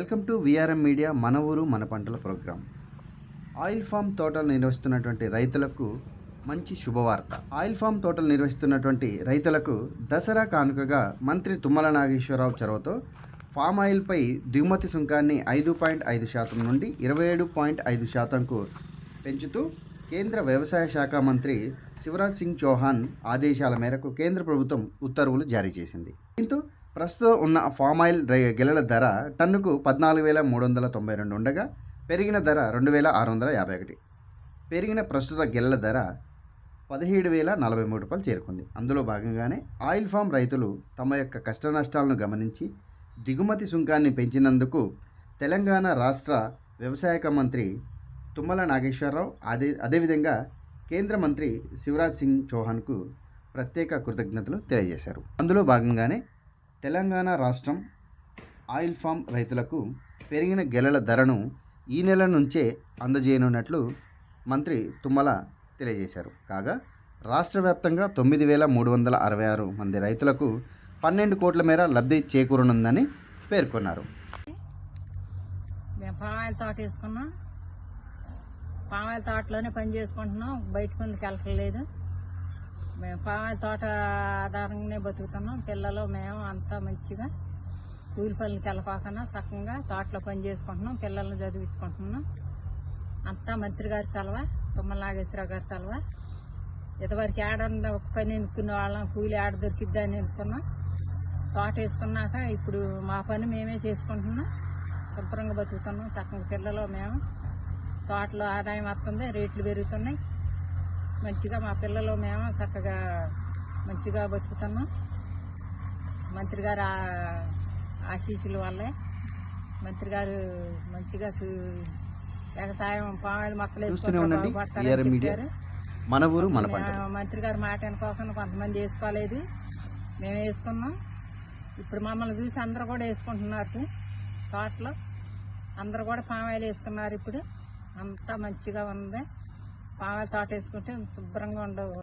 Welcome to VRM media మన ఊరు మన పంటల ప్రోగ్రాం. ఆయిల్ ఫామ్ తోటలు నిర్వహిస్తున్నటువంటి రైతులకు మంచి శుభవార్త. ఆయిల్ ఫామ్ తోటలు నిర్వహిస్తున్నటువంటి రైతులకు దసరా కానుకగా మంత్రి తుమ్మల నాగేశ్వరరావు చొరవతో ఫామ్ ఆయిల్పై దిగుమతి సుంకాన్ని ఐదు పాయింట్ ఐదు శాతం నుండి ఇరవై ఏడు పాయింట్ ఐదు శాతంకు పెంచుతూ కేంద్ర వ్యవసాయ శాఖ మంత్రి శివరాజ్ సింగ్ చౌహాన్ ఆదేశాల మేరకు కేంద్ర ప్రభుత్వం ఉత్తర్వులు జారీ చేసింది. దీంతో ప్రస్తుతం ఉన్న ఫామ్ ఆయిల్ గెలల ధర టన్నుకు పద్నాలుగు వేల మూడు వందల తొంభై రెండు ఉండగా పెరిగిన ధర రెండు వేల ఆరు వందల యాభై ఒకటి. పెరిగిన ప్రస్తుత గెలల ధర పదిహేడు వేల నలభై మూడు రూపాయలు చేరుకుంది. అందులో భాగంగానే ఆయిల్ ఫామ్ రైతులు తమ యొక్క కష్ట నష్టాలను గమనించి దిగుమతి సుంకాన్ని పెంచినందుకు తెలంగాణ రాష్ట్ర వ్యవసాయక మంత్రి తుమ్మల నాగేశ్వరరావు అదే అదేవిధంగా కేంద్ర మంత్రి శివరాజ్ సింగ్ చౌహాన్కు ప్రత్యేక కృతజ్ఞతలు తెలియజేశారు. అందులో భాగంగానే తెలంగాణ రాష్ట్రం ఆయిల్ ఫామ్ రైతులకు పెరిగిన గెలల ధరను ఈ నెల నుంచే అందజేయనున్నట్లు మంత్రి తుమ్మల తెలియజేశారు. కాగా రాష్ట్ర వ్యాప్తంగా తొమ్మిది వేల మూడు వందల అరవై ఆరు మంది రైతులకు పన్నెండు కోట్ల మేర లబ్ధి చేకూరనుందని పేర్కొన్నారు. మేము పామాయిల తోట వేసుకున్నాం. పామాయిల తోటలోనే పని చేసుకుంటున్నాం. బయట పనులకు వెళ్ళట్లేదు మేము పామాయిల తోట ఆధారంగానే బతుకుతున్నాం. పిల్లలు మేము అంతా మంచిగా కూలి పనులకి వెళ్ళకోకుండా చక్కగా తోటలో పని చేసుకుంటున్నాం పిల్లల్ని చదివించుకుంటున్నాం. అంతా మంత్రి గారి సెలవ తుమ్మల నాగేశ్వరరావు గారి సెలవ. ఇదివరకు ఏడ ఒక పని ఎన్నుకునే వాళ్ళం కూలి ఆడ దొరికిద్దని ఎన్నుకున్నాం తోట వేసుకున్నాక ఇప్పుడు మా పని మేమే చేసుకుంటున్నాం. శుభ్రంగా బతుకుతున్నాం. చక్కగా పిల్లలు మేము తోటలో ఆదాయం వస్తుంది రేట్లు పెరుగుతున్నాయి. మంచిగా మా పిల్లలు మేము చక్కగా మంచిగా బతుకుతున్నాం. మంత్రి గారు ఆశీస్సుల వల్లే మంత్రి గారు మంచిగా వ్యవసాయం పామాయిల మొక్కలు. మన ఊరు మన మంత్రి గారు మాట అనుకోకుండా కొంతమంది వేసుకోలేదు. మేము వేసుకున్నాం. ఇప్పుడు మమ్మల్ని చూసి అందరూ కూడా వేసుకుంటున్నారు. తోటలో అందరూ కూడా పామాయిలు వేసుకున్నారు ఇప్పుడు. అంతా మంచిగా ఉంది. బాగా తాటేసుకుంటే శుభ్రంగా ఉండవు.